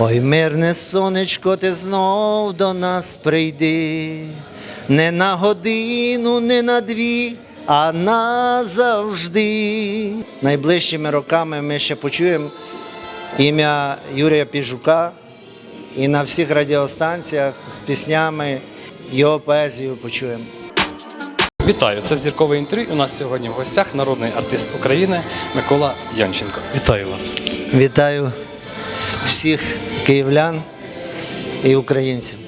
Ой, мирне сонечко, ти знов до нас прийди, не на годину, не на дві, а назавжди. Найближчими роками ми ще почуємо ім'я Юрія Піжука і на всіх радіостанціях з піснями його поезію почуємо. Вітаю, це зіркове інтерв'ю. У нас сьогодні в гостях народний артист України Микола Янченко. Вітаю вас. Вітаю всіх київлян і українців.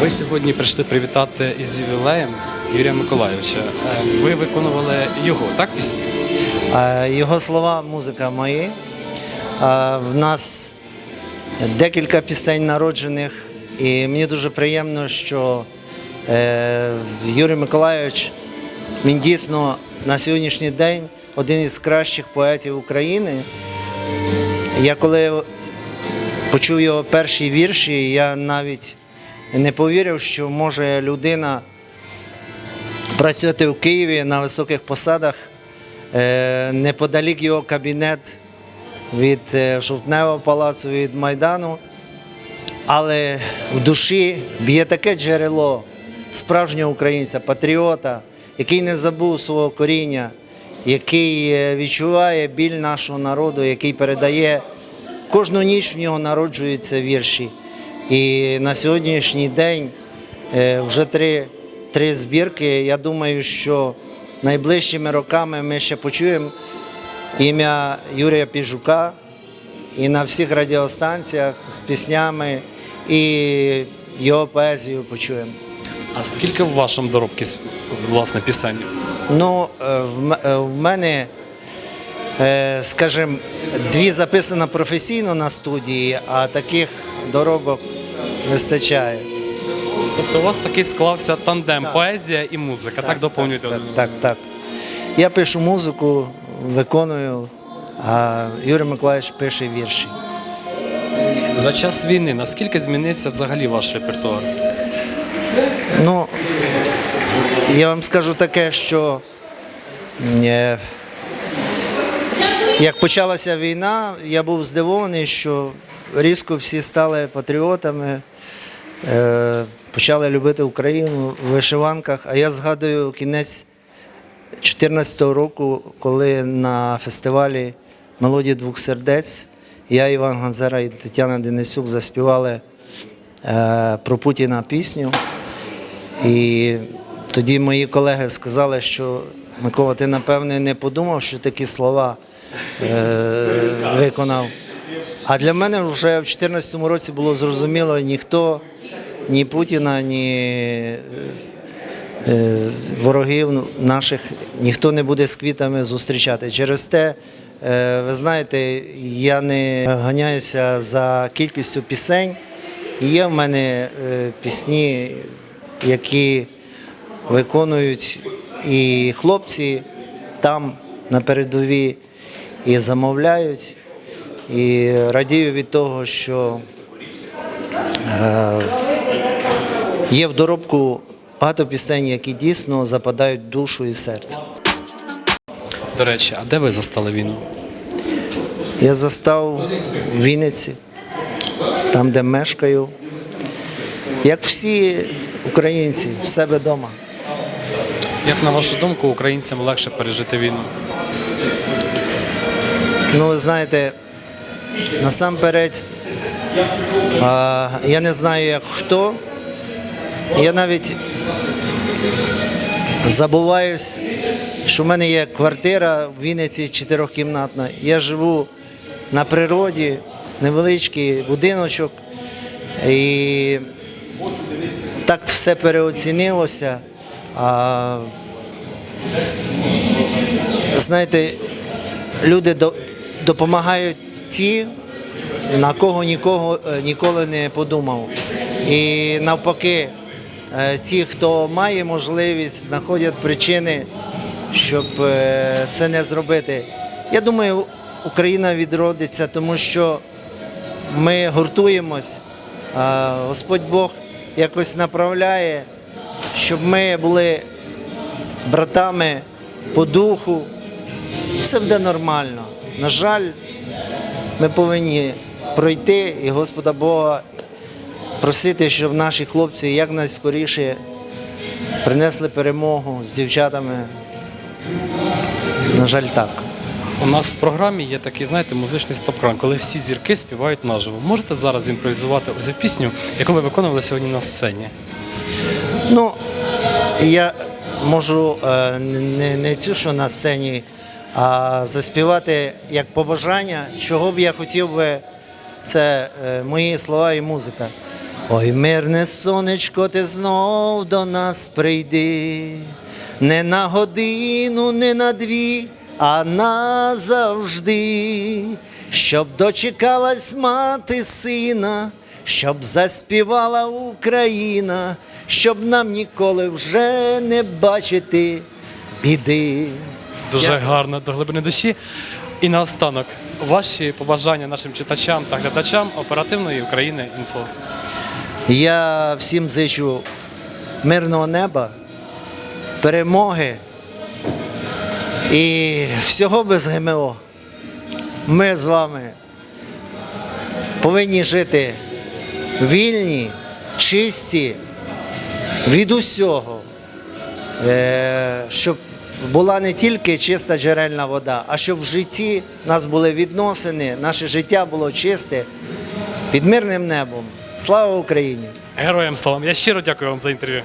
Ви сьогодні прийшли привітати із ювілеєм Юрія Миколайовича. Е, Ви виконували його, так пісні? Його слова, музика мої. В нас декілька пісень народжених, і мені дуже приємно, що е, Юрій Миколайович він дійсно на сьогоднішній день один із кращих поетів України. Я коли почув його перші вірші, я навіть не повірив, що може людина працювати в Києві на високих посадах. Е, Неподалік його кабінет від е, Жовтневого палацу, від Майдану. Але в душі б'є таке джерело справжнього українця, патріота, який не забув свого коріння, який е, відчуває біль нашого народу, який передає кожну ніч в нього народжуються вірші. І на сьогоднішній день е, вже три, три збірки. Я думаю, що найближчими роками ми ще почуємо ім'я Юрія Піжука і на всіх радіостанціях з піснями і його поезію почуємо. А скільки в вашому доробці власне пісень? Ну, е, в е, в мене, скажімо, дві записано професійно на студії, а таких доробок вистачає. Тобто у вас такий склався тандем поезія і музика, так, доповнюєте? Так, так, так. Я пишу музику, виконую, а Юрій Миколаївич пише вірші. За час війни наскільки змінився взагалі ваш репертуар? Ну, я вам скажу таке, що е, як почалася війна, я був здивований, що різко всі стали патріотами, е, почали любити Україну в вишиванках. А я згадую кінець 2014 року, коли на фестивалі Мелодії двох сердець я, Іван Ганзера і Тетяна Денисюк заспівали е, про Путіна пісню. І тоді мої колеги сказали, що Микола, ти напевне не подумав, що такі слова виконав. А для мене вже в 2014 році було зрозуміло, ніхто, ні Путіна, ні е, е, ворогів наших ніхто не буде з квітами зустрічати. Через те, е, ви знаєте, я не ганяюся за кількістю пісень. Є в мене е, пісні, які виконують і хлопці там на передовій і замовляють. І радію від того, що е, є в доробку багато пісень, які дійсно западають душу і серце. До речі, а де ви застали війну? Я застав в Вінниці, там, де мешкаю, як всі українці, в себе вдома. Як на вашу думку, українцям легше пережити війну? Ну, ви знаєте, насамперед, а, я не знаю, як хто. Я навіть забуваюсь, що в мене є квартира в Вінниці чотирьохкімнатна. Я живу на природі, невеличкий будиночок. І так все переоцінилося. А, знаєте, люди до- допомагають ті, на кого нікого е, ніколи не подумав. І навпаки, е, ті, хто має можливість, знаходять причини, щоб е, це не зробити. Я думаю, Україна відродиться, тому що ми гуртуємось, Господь Бог якось направляє, щоб ми були братами по духу, все буде нормально. На жаль, ми повинні пройти і Господа Бога просити, щоб наші хлопці якнайскоріше принесли перемогу з дівчатами. На жаль, так. У нас в програмі є такий, знаєте, музичний стоп-кран, коли всі зірки співають наживо. Можете зараз імпровізувати ось цю пісню, яку ви виконували сьогодні на сцені? Ну, я можу е, не, не цю, що на сцені, а заспівати як побажання, чого б я хотів би, це е, мої слова і музика. Ой, мирне сонечко, ти знов до нас прийди, не на годину, не на дві, а назавжди, щоб дочекалась мати сина, щоб заспівала Україна, щоб нам ніколи вже не бачити біди. Дуже Дякую. гарно до глибини душі. І наостанок, ваші побажання нашим читачам та глядачам оперативної України інфо. Я всім зичу мирного неба, перемоги і всього без ГМО. Ми з вами повинні жити вільні, чисті від усього, Е, щоб була не тільки чиста джерельна вода, а щоб в житті в нас були відносини, наше життя було чисте під мирним небом. Слава Україні! Героям слава! Я щиро дякую вам за інтерв'ю.